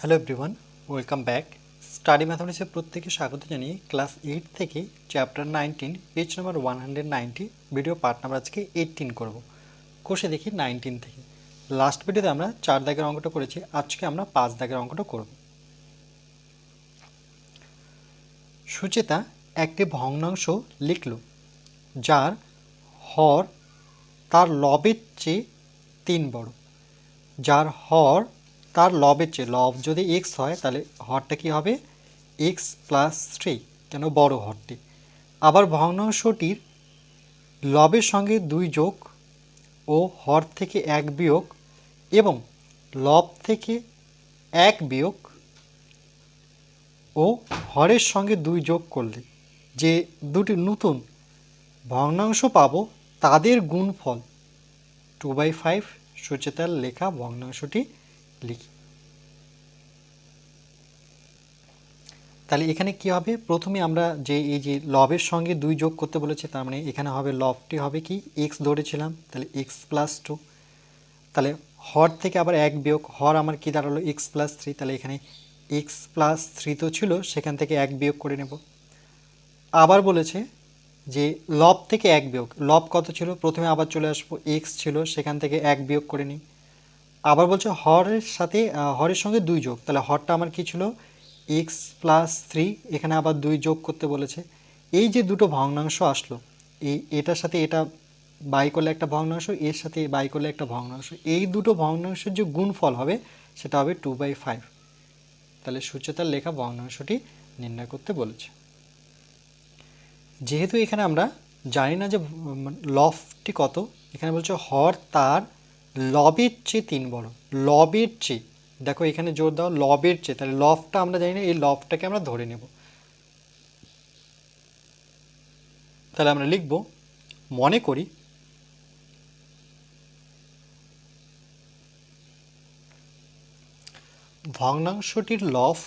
Hello everyone welcome back study ম্যাথমেটিক্সের প্রত্যেকে স্বাগত জানিয়ে ক্লাস এইট থেকে chapter nineteen page number one hundred ninety video part number আজকে eighteen করব। কোষে দেখি নাইনটিন থেকে। লাস্ট ভিডিওতে আমরা চার দাগের অঙ্কটা করেছি, আজকে আমরা পাঁচ দাগের অঙ্কটা করব। সুচেতা একটি ভগ্নাংশ লিখল, যার হর তার লবের চেয়ে তিন বড়। যার হর তার লবের চেয়ে লব যদি এক্স হয়, তাহলে হরটা কি হবে? এক্স প্লাস থ্রি কেন বড় হরটি? আবার ভগ্নাংশটির লবের সঙ্গে দুই যোগ ও হর থেকে এক বিয়োগ এবং লব থেকে এক বিয়োগ ও হরের সঙ্গে দুই যোগ করলে যে দুটি নতুন ভগ্নাংশ পাবো, তাদের গুণফল টু বাই ফাইভ সুচেতার লেখা ভগ্নাংশটি লিখি। তাহলে এখানে কি হবে? প্রথমে আমরা যে এই যে লবের সঙ্গে দুই যোগ করতে বলেছে, তার মানে এখানে হবে লবটি হবে কি? এক্স ধরেছিলাম, তাহলে এক্স প্লাস টু তাহলে হর থেকে আবার এক বিয়োগ, হর আমার কি দাঁড়াল? এক্স প্লাস থ্রি তাহলে এখানে এক্স প্লাস থ্রি তো ছিল, সেখান থেকে এক বিয়োগ করে নেব। আবার বলেছে যে লব থেকে এক বিয়োগ, লব কত ছিল? প্রথমে আবার চলে আসব এক্স ছিল, সেখান থেকে এক বিয়োগ করে নিই। আবার বলছে হরের সাথে হরের সঙ্গে দুই যোগ। তাহলে হরটা আমার কি ছিল? এক্স প্লাস থ্রি এখানে আবার দুই যোগ করতে বলেছে। এই যে দুটো ভগ্নাংশ আসলো, এই এটার সাথে এটা বাই করলে একটা ভগ্নাংশ, এর সাথে বাই করলে একটা ভগ্নাংশ। এই দুটো ভগ্নাংশের যে গুণফল হবে, সেটা হবে টু বাই ফাইভ তাহলে সূচ্যতার লেখা ভগ্নাংশটি নির্ণয় করতে বলেছে। যেহেতু এখানে আমরা জানি না যে লফটি কত, এখানে বলছে হর তার লবের চেয়ে তিন বড় লবের চেয়ে, দেখো এখানে জোর দাও, লবের চেয়ে, তাহলে লফটা আমরা জানি না, এই লফটাকে আমরা ধরে নেব। তাহলে আমরা লিখব, মনে করি, ভগ্নাংশটির লফ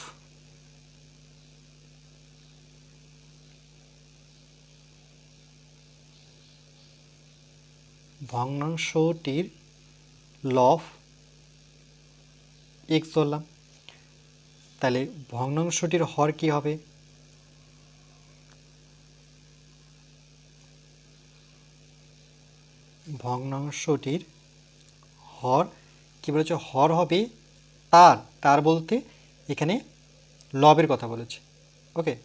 ভগ্নাংশটির লফ এক্স ধরলাম। তাহলে ভগ্নাংশটির হর কি হবে? ভগ্নাংশটির হর, কি বলেছে? হর হবে তার তার বলতে এখানে লবের কথা বলেছে। ওকে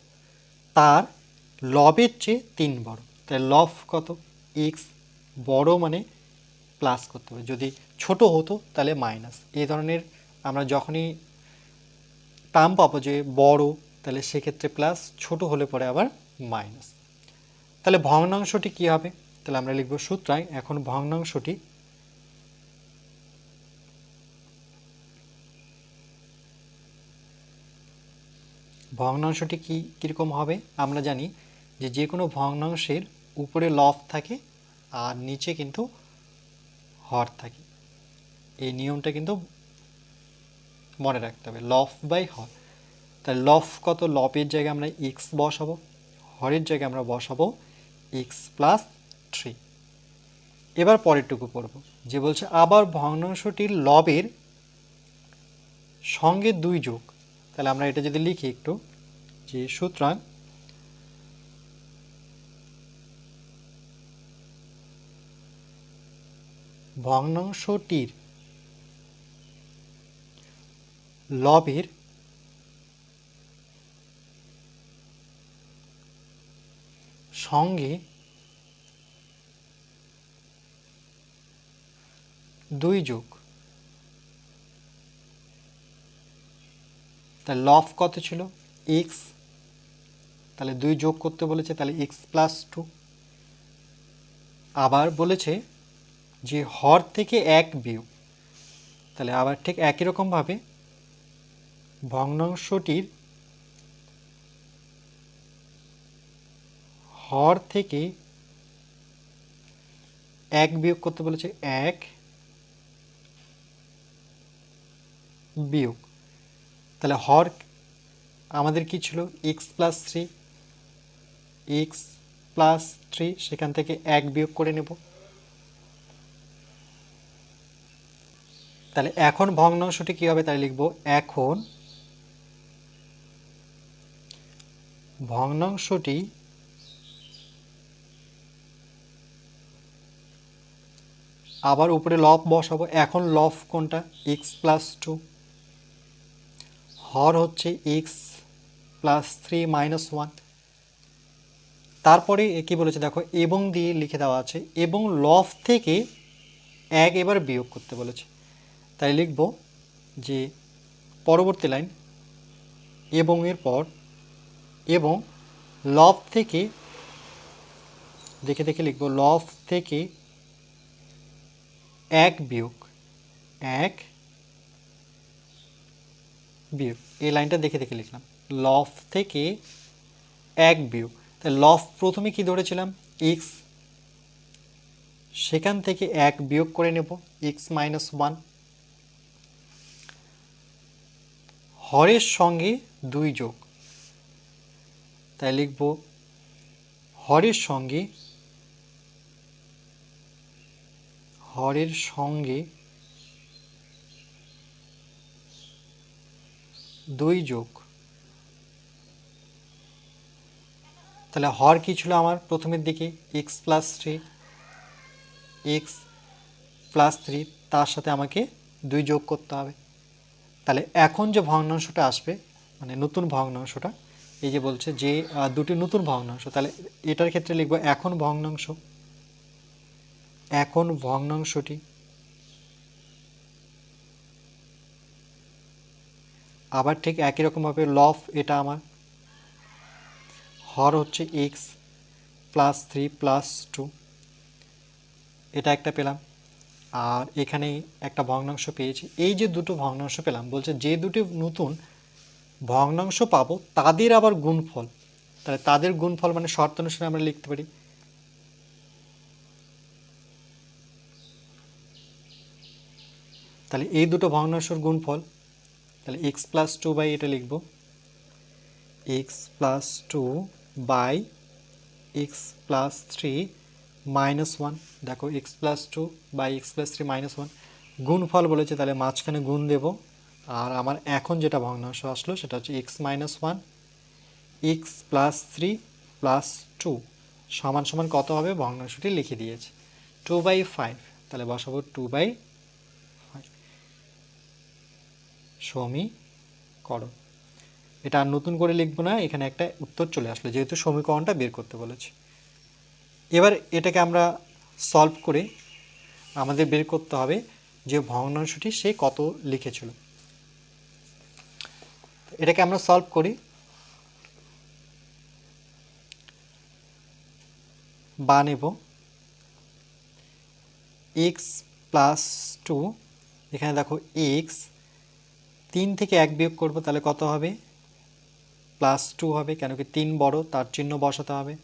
তার লবের চেয়ে তিন বড়। তাহলে লব কত? এক্স বড় মানে প্লাস করতে হবে। যদি ছোট হতো তাহলে মাইনাস এই ধরনের আমরা যখনই টার্ম পাবো যে বড়, তাহলে সেক্ষেত্রে প্লাস ছোট হলে পরে আবার মাইনাস তাহলে ভগ্নাংশটি কি হবে? তাহলে আমরা লিখব সূত্রায়, এখন ভগ্নাংশটি ভগ্নাংশটি কি, কীরকম হবে? আমরা জানি যে যে কোনো ভগ্নাংশের উপরে লফ থাকে আর নিচে কিন্তু হর থাকে। এই নিয়মটা কিন্তু মনে রাখতে হবে। লফ বাই হর। তাহলে লফ কত? লফের জায়গায় আমরা এক্স বসাবো, হরের জায়গায় আমরা বসাবো এক্স প্লাস থ্রি এবার পরেরটুকু পড়ব, যে বলছে আবার ভগ্নাংশটির লবের সঙ্গে দুই যোগ। তাহলে আমরা এটা যদি লিখি একটু, যে সুতরাং ভগ্নাংশটির লবের সঙ্গে দুই যোগ। তাহলে লফ কত ছিল? এক্স তাহলে দুই যোগ করতে বলেছে, তাহলে এক্স প্লাস টু আবার বলেছে যে হর থেকে এক বিয়োগ, তাহলে আবার ঠিক একই রকমভাবে ভগ্নাংশটির হর থেকে এক বিয়োগ করতে বলেছে এক বিয়োগ। তাহলে হর আমাদের কি ছিল? X plus three x plus three সেখান থেকে এক বিয়োগ করে নেব। তাহলে এখন ভগ্নাংশটি কী হবে? তাই লিখব এখন ভগ্নাংশটি আবার উপরে লব বসাবো। এখন লব কোনটা? এক্স প্লাস টু হর হচ্ছে x plus three minus one তারপরে কি বলেছে? দেখো, এবং দিয়ে লিখে দেওয়া আছে, এবং লফ থেকে এক এবার বিয়োগ করতে বলেছে। তাই লিখব যে পরবর্তী লাইন, এবং এর পর এবং লফ থেকে, দেখে দেখে লিখব, লফ থেকে এক বিয়োগ এক বিয়োগ। এই লাইনটা দেখে দেখে লিখলাম। লফ থেকে এক বিয়োগ। তাই লফ প্রথমে কি ধরেছিলাম? এক্স সেখান থেকে এক বিয়োগ করে নেব এক্স মাইনাস ওয়ান হরের সঙ্গে দুই যোগ। তাই লিখব, হরের সঙ্গে হরের সঙ্গে দুই যোগ। তাহলে হর কি ছিল আমার প্রথমের দিকে? X plus three x plus three তার সাথে আমাকে দুই যোগ করতে হবে। তাহলে এখন যে ভগ্নাংশটা আসবে মানে নতুন ভগ্নাংশটা, এই যে বলছে যে দুটি নতুন ভগ্নাংশ, তাহলে এটার ক্ষেত্রে লিখব এখন ভগ্নাংশ। এখন ভগ্নাংশটি আবার ঠিক একই রকমভাবে লফ এটা আমার। হর হচ্ছে x plus three plus two এটা একটা পেলাম। আর এখানে একটা ভগ্নাংশ পেয়েছি। এই যে দুটো ভগ্নাংশ পেলাম, বলছে যে দুটি নতুন ভগ্নাংশ পাবো, তাদের আবার গুণফল। তাহলে তাদের গুণফল মানে শর্ত অনুসারে আমরা লিখতে পারি। তাহলে এই দুটো ভগ্নাংশর গুণফল, তাহলে এক্স প্লাস টু বাই এটা লিখব। X plus two by x plus three minus one দেখো x plus two by x plus three minus one গুণফল বলেছে, তাহলে মাঝখানে গুণ দেব। আর আমার এখন যেটা ভগ্নাংশ আসলো, সেটা হচ্ছে x minus one x plus three plus two সমান সমান কত হবে? ভগ্নাংশটি লিখে দিয়েছে। টু বাই ফাইভ তাহলে বসাবো টু বাই ফাইভ সমীকরণ। এটা আর নতুন করে লিখব না, এখানে একটা উত্তর চলে আসলো, যেহেতু সমীকরণটা বের করতে বলেছে। এবার এটাকে আমরা সলভ করে আমাদের বের করতে হবে যে ভগ্নাংশটি সে কত লিখেছিল। এটাকে আমরা সলভ করি। বা নেব। এক্স প্লাস টু এখানে দেখো এক্স তিন থেকে এক বিয়োগ করব তাহলে কত হবে? প্লাস টু হবে কেন কি তিন বড়, তার চিহ্ন বসাতে হবে।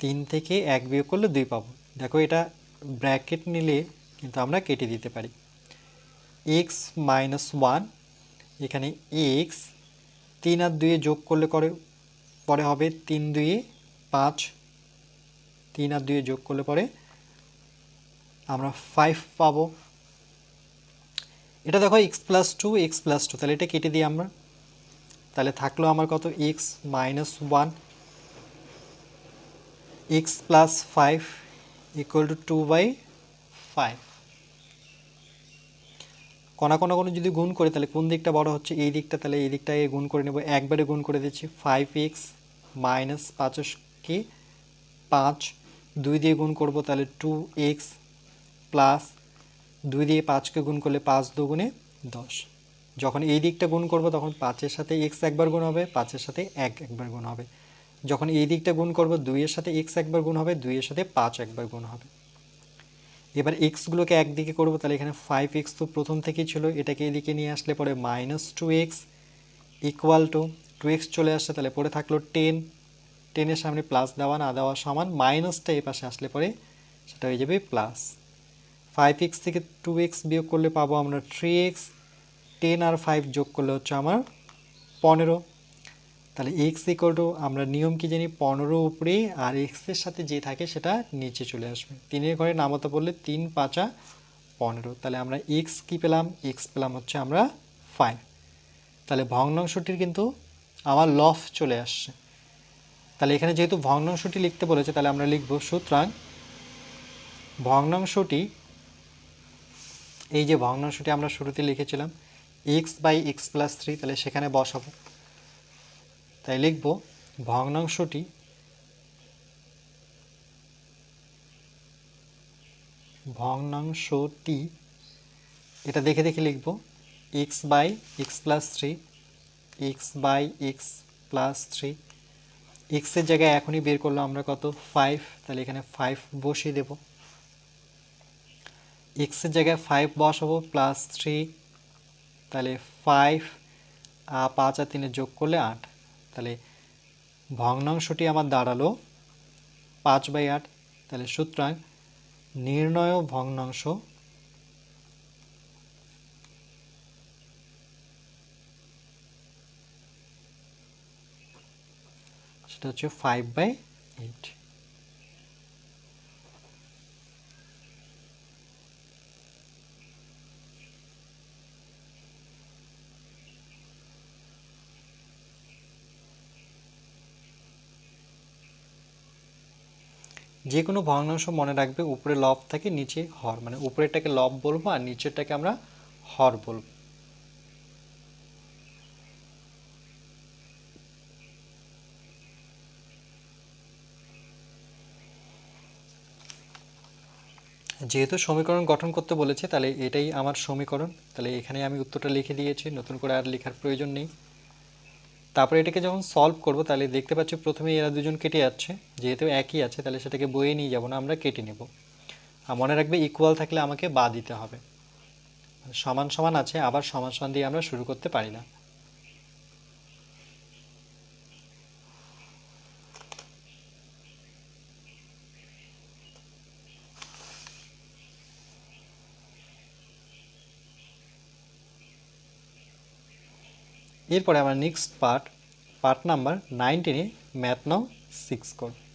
তিন থেকে এক বিয়োগ করলে দুই পাবো। দেখো এটা ব্র্যাকেট নিলে কিন্তু আমরা কেটে দিতে পারি। এক্স মাইনাস ওয়ান এখানে এক্স তিন আর দুয়ে যোগ করলে করে, পরে হবে তিন দুয়ে পাঁচ, তিন আর দুয়ে যোগ করলে পরে আমরা ফাইভ পাবো। এটা দেখো x plus two x plus two তাহলে এটা কেটে দিই আমরা। তাহলে থাকল আমার কত? X minus one x plus five equal to two by five কণা কণা কোনো যদি গুণ করে, তাহলে কোন দিকটা বড় হচ্ছে? এই দিকটা, তাহলে এই দিকটাকে গুণ করে নেব। একবারে গুণ করে দিচ্ছি ফাইভ এক্স মাইনাস পাঁচশকে পাঁচ, দুই দিয়ে গুণ করব তাহলে টু এক্স প্লাস দুই দিয়ে পাঁচকে গুণ করলে পাঁচ দুগুণে দশ। যখন এই দিকটা গুণ করব, তখন পাঁচের সাথে এক্স একবার গুণ হবে, পাঁচের সাথে এক একবার গুণ হবে। যখন এই দিকটা গুণ করব, দুইয়ের সাথে এক্স একবার গুণ হবে, দুইয়ের সাথে পাঁচ একবার গুণ হবে। এবার এক্সগুলোকে একদিকে করব, তাহলে এখানে ফাইভ এক্স তো প্রথম থেকেই ছিল, এটাকে এদিকে নিয়ে আসলে পরে minus two x equal to two x চলে আসছে তাহলে পরে থাকল টেন টেনের সামনে প্লাস দেওয়া, না দেওয়া সমান মাইনাসটা এই পাশে আসলে পরে সেটা হয়ে যাবে প্লাস ফাইভ এক্স থেকে টু এক্স বিয়োগ করলে পাবো আমরা থ্রি এক্স টেন আর ফাইভ যোগ করলে হচ্ছে আমার পনেরো। তাহলে এক্স ইকুয়াল টু আমরা নিয়ম কি জানি পনেরো উপরে আর এক্সের সাথে যে থাকে সেটা নিচে চলে আসবে। তিনের ঘরে নামতা পড়লে তিন পাঁচা পনেরো। তাহলে আমরা এক্স কি পেলাম? এক্স পেলাম হচ্ছে আমরা ফাইভ তাহলে ভগ্নাংশটির কিন্তু আমার লফ চলে আসছে। তাহলে এখানে যেহেতু ভগ্নাংশটি লিখতে বলেছে, তাহলে আমরা লিখব সুতরাং ভগ্নাংশটি, এই যে ভগ্নাংশটি আমরা শুরুতে লিখেছিলাম x by x plus three তাহলে সেখানে বসাবো। তাই লিখব ভগ্নাংশটি ভগ্নাংশটি, এটা দেখে দেখে লিখব x by x plus three x by x plus three এক্সের জায়গায় এখনই বের করল আমরা কত? ফাইভ তাহলে এখানে ফাইভ বসিয়ে দেব। এক্সের জায়গায় ফাইভ বসাবো প্লাস থ্রি তাহলে ফাইভ পাঁচ আর তিনে যোগ করলে আট। তাহলে ভগ্নাংশটি আমার দাঁড়াল পাঁচ বাই আট। তাহলে সুতরাং নির্ণয় ভগ্নাংশ সেটা হচ্ছে ফাইভ বাই এইট যে কোনো ভগ্নাংশ মনে রাখবে, উপরে লব থাকে, নিচে হর। মানে উপরেরটাকে লব বলব আর নিচেরটাকে আমরা হর বলব। যেহেতু সমীকরণ গঠন করতে বলেছে, তাহলে এটাই আমার সমীকরণ। তাহলে এখানে আমি উত্তরটা লিখে দিয়েছি, নতুন করে আর লেখার প্রয়োজন নেই। তারপরে এটাকে যখন সলভ করব, তাহলে দেখতে পাচ্ছি প্রথমে এরা দুজন কেটে যাচ্ছে। যেহেতু একই আছে, তাহলে সেটাকে বয়ে নিয়ে যাব না, আমরা কেটে নেব। আর মনে রাখবে ইকুয়াল থাকলে আমাকে বা দিতে হবে। সমান সমান আছে, আবার সমান সমান দিয়ে আমরা শুরু করতে পারি না। এরপরে আমার নেক্সট পার্ট পার্ট নাম্বার নাইনটিনে ম্যাথ নাও সিক্স করব